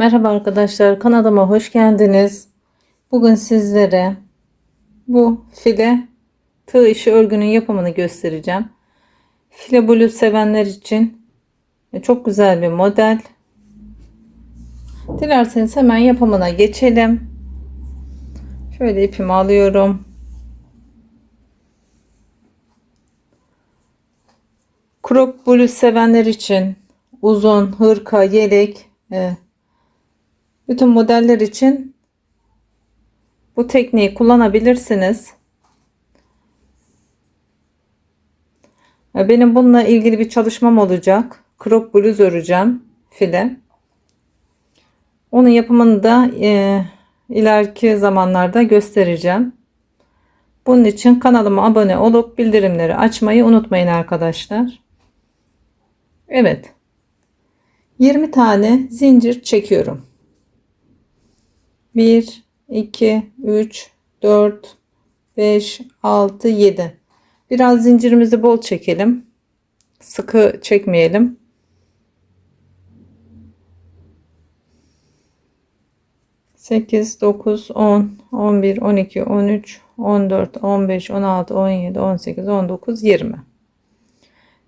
Merhaba arkadaşlar kanalıma hoş geldiniz. Bugün sizlere bu file tığ işi örgünün yapımını göstereceğim. File bluz sevenler için çok güzel bir model. Dilerseniz hemen yapımına geçelim. Şöyle ipimi alıyorum. Crop bluz sevenler için uzun hırka, yelek, e, bütün modeller için bu tekniği kullanabilirsiniz. Benim bununla ilgili bir çalışmam olacak. Crop bluz öreceğim file. Onun yapımını da e, ileriki zamanlarda göstereceğim. Bunun için kanalıma abone olup bildirimleri açmayı unutmayın arkadaşlar. Evet. 20 tane zincir çekiyorum. 1 2 3 4 5 6 7 Biraz zincirimizi bol çekelim. Sıkı çekmeyelim. Sekiz, dokuz, on, on bir, on iki, on üç, on dört, on beş, on altı, on yedi, on sekiz, on dokuz, yirmi.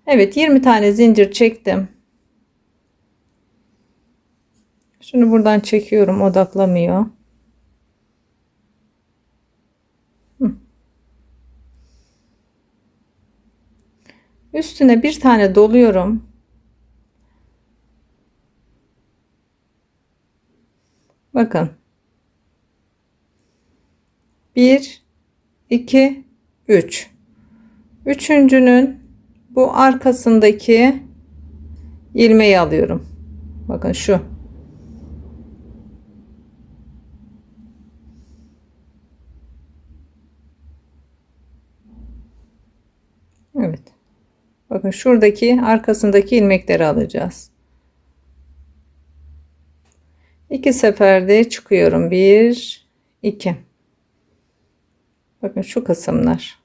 Evet 20 tane zincir çektim. Şunu buradan çekiyorum odaklamıyor. Üstüne bir tane doluyorum. Bakın. 1 2 3 Üçüncünün bu arkasındaki ilmeği alıyorum. Bakın şu. Evet. Bakın şuradaki arkasındaki ilmekleri alacağız. İki seferde çıkıyorum. Bir, iki. Bakın şu kısımlar.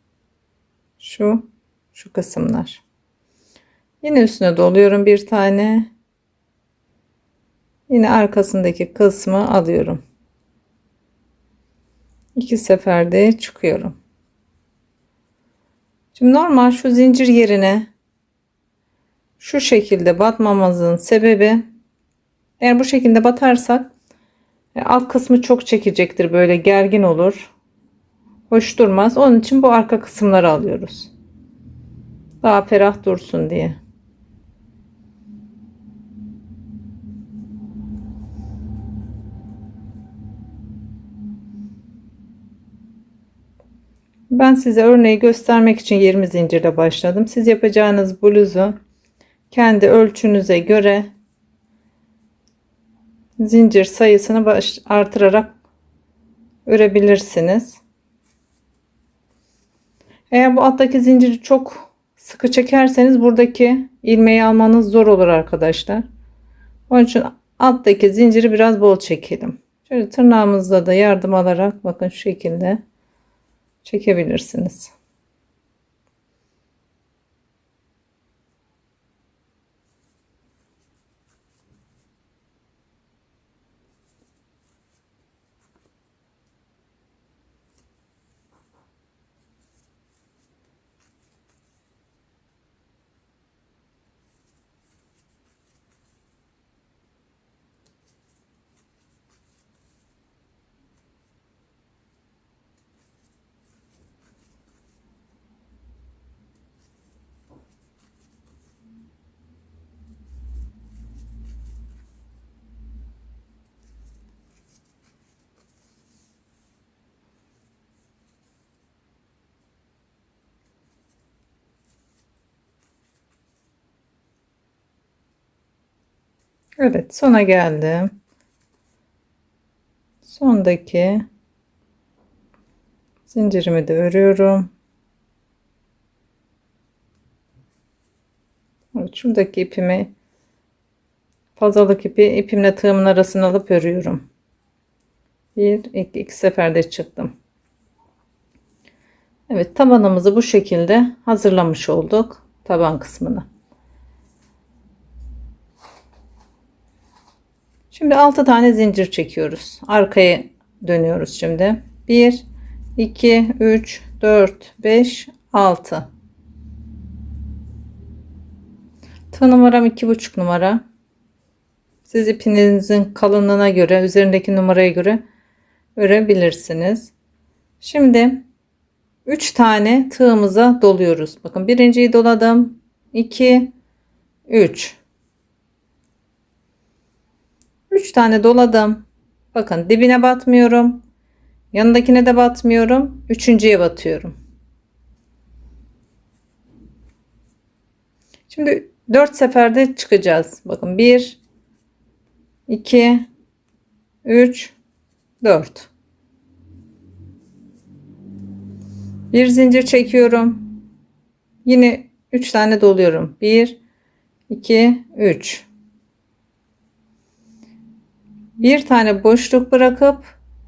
Şu, şu kısımlar. Yine üstüne doluyorum bir tane. Yine arkasındaki kısmı alıyorum. İki seferde çıkıyorum. Şimdi normal şu zincir yerine şu şekilde batmamızın sebebi eğer bu şekilde batarsak e, alt kısmı çok çekecektir böyle gergin olur. Hoş durmaz. Onun için bu arka kısımları alıyoruz. Daha ferah dursun diye. Ben size örneği göstermek için 20 zincirle başladım. Siz yapacağınız bluzu kendi ölçünüze göre zincir sayısını baş, artırarak örebilirsiniz. Eğer bu alttaki zinciri çok sıkı çekerseniz buradaki ilmeği almanız zor olur arkadaşlar. Onun için alttaki zinciri biraz bol çekelim. Şöyle tırnağımızla da yardım alarak bakın şu şekilde çekebilirsiniz. Evet sona geldim. Sondaki zincirimi de örüyorum. Evet, şuradaki ipimi fazlalık ipi ipimle tığımın arasına alıp örüyorum. Bir, iki, iki seferde çıktım. Evet tabanımızı bu şekilde hazırlamış olduk. Taban kısmını. Şimdi 6 tane zincir çekiyoruz. Arkaya dönüyoruz şimdi. 1 2 3 4 5 6 Tığ numaram 2,5 numara. Siz ipinizin kalınlığına göre, üzerindeki numaraya göre örebilirsiniz. Şimdi 3 tane tığımıza doluyoruz. Bakın birinciyi doladım. 2 3 3 tane doladım. Bakın dibine batmıyorum. Yanındakine de batmıyorum. Üçüncüye batıyorum. Şimdi 4 seferde çıkacağız. Bakın 1 2 3 4 Bir zincir çekiyorum. Yine 3 tane doluyorum. 1 2 3 Bir tane boşluk bırakıp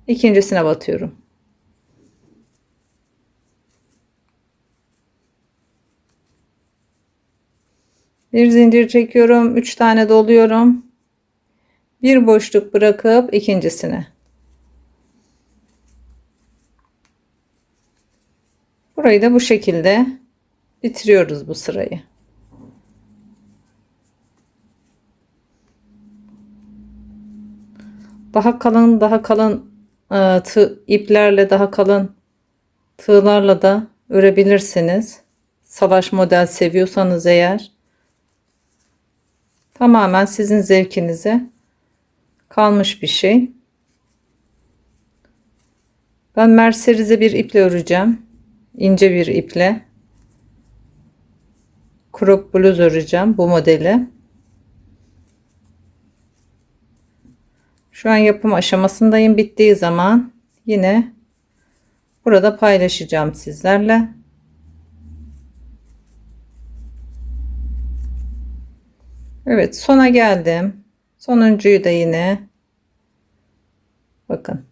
ikincisine batıyorum. Bir zincir çekiyorum. 3 tane doluyorum. Bir boşluk bırakıp ikincisine. Burayı da bu şekilde bitiriyoruz bu sırayı. Daha kalın, daha kalın e, tığ, iplerle, daha kalın tığlarla da örebilirsiniz. Salaş model seviyorsanız eğer. Tamamen sizin zevkinize kalmış bir şey. Ben merserize bir iple öreceğim. İnce bir iple. Crop bluz öreceğim bu modeli. Şu an yapım aşamasındayım. Bittiği zaman yine burada paylaşacağım sizlerle. Evet sona geldim. Sonuncuyu da yine bakın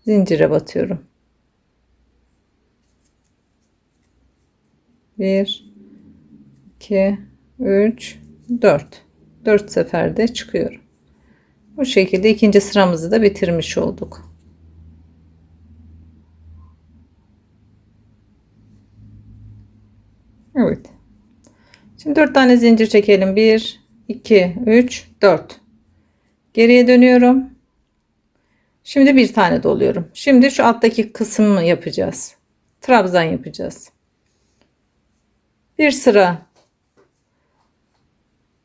zincire batıyorum. 1 2 3 4 4 seferde çıkıyorum. Bu şekilde ikinci sıramızı da bitirmiş olduk. Evet. Şimdi 4 tane zincir çekelim. 1 2 3 4. Geriye dönüyorum. Şimdi bir tane doluyorum. Şimdi şu alttaki kısmı yapacağız. Trabzan yapacağız. Bir sıra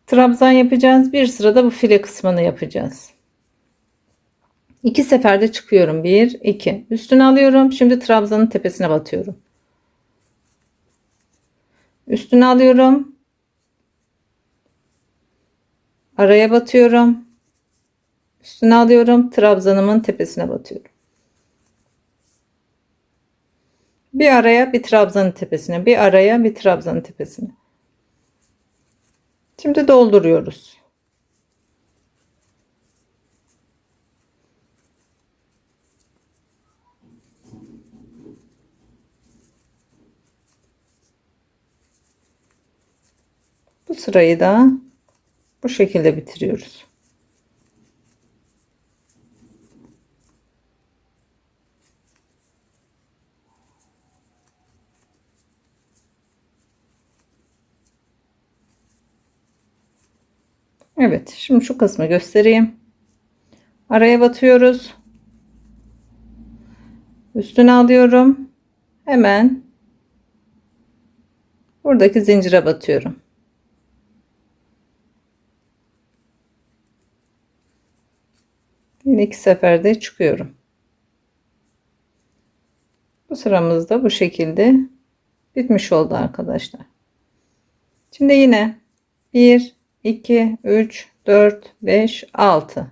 trabzan yapacağız. Bir sırada bu file kısmını yapacağız. İki seferde çıkıyorum. Bir, iki. Üstüne alıyorum. Şimdi trabzanın tepesine batıyorum. Üstüne alıyorum. Araya batıyorum. Üstüne alıyorum. Trabzanımın tepesine batıyorum. Bir araya bir trabzanın tepesine. Bir araya bir trabzanın tepesine. Şimdi dolduruyoruz. Bu sırayı da bu şekilde bitiriyoruz. Evet, şimdi şu kısmı göstereyim. Araya batıyoruz. Üstüne alıyorum. Hemen buradaki zincire batıyorum. Yine iki seferde çıkıyorum. Bu sıramız da bu şekilde bitmiş oldu arkadaşlar. Şimdi yine 1 2 3 4 5 6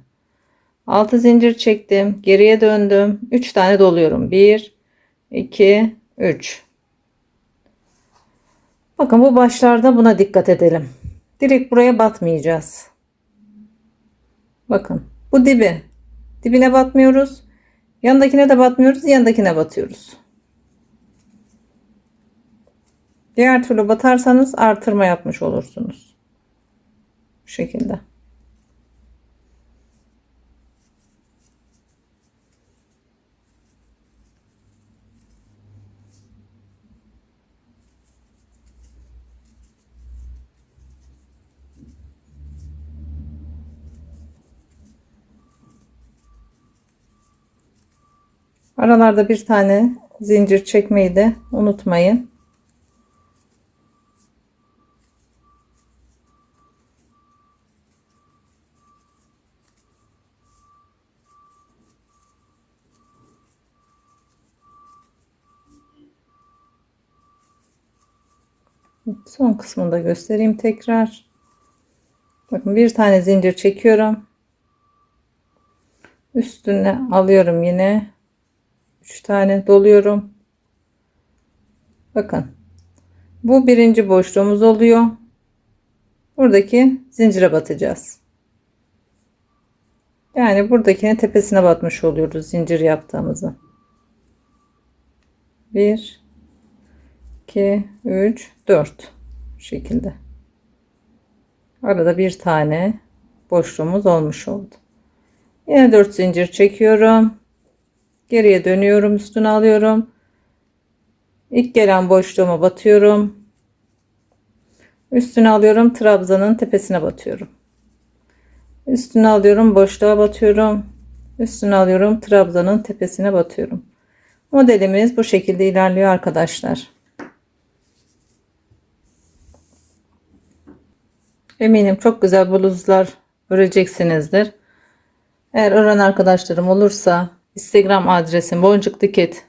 6 zincir çektim geriye döndüm. 3 tane doluyorum. 1 2 3 bakın bu başlarda buna dikkat edelim. Direkt buraya batmayacağız. Bakın bu dibi. Dibine batmıyoruz. Yanındakine de batmıyoruz yanındakine batıyoruz. Diğer türlü batarsanız artırma yapmış olursunuz Bu şekilde. Aralarda bir tane zincir çekmeyi de unutmayın. Son kısmını da göstereyim tekrar. Bakın bir tane zincir çekiyorum. Üstüne alıyorum yine. 3 tane doluyorum. Bakın. Bu birinci boşluğumuz oluyor. Buradaki zincire batacağız. Yani buradakinin tepesine batmış oluyoruz zincir yaptığımızı. 1 2 3 4 Bu şekilde. Arada bir tane boşluğumuz olmuş oldu. Yine 4 zincir çekiyorum. Geriye dönüyorum, üstüne alıyorum. İlk gelen boşluğuma batıyorum. Üstüne alıyorum, trabzanın tepesine batıyorum. Üstüne alıyorum, boşluğa batıyorum. Üstüne alıyorum, trabzanın tepesine batıyorum. Modelimiz bu şekilde ilerliyor arkadaşlar. Eminim çok güzel bluzlar öreceksinizdir. Eğer öğren arkadaşlarım olursa Instagram adresim boncuk diket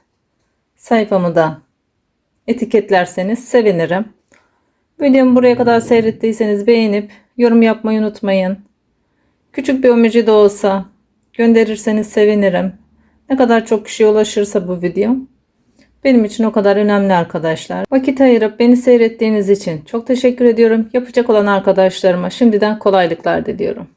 sayfamı da etiketlerseniz sevinirim. Videomu buraya kadar seyrettiyseniz beğenip yorum yapmayı unutmayın. Küçük bir emoji de olsa gönderirseniz sevinirim. Ne kadar çok kişiye ulaşırsa bu video benim için o kadar önemli arkadaşlar. Vakit ayırıp beni seyrettiğiniz için çok teşekkür ediyorum. Yapacak olan arkadaşlarıma şimdiden kolaylıklar diliyorum.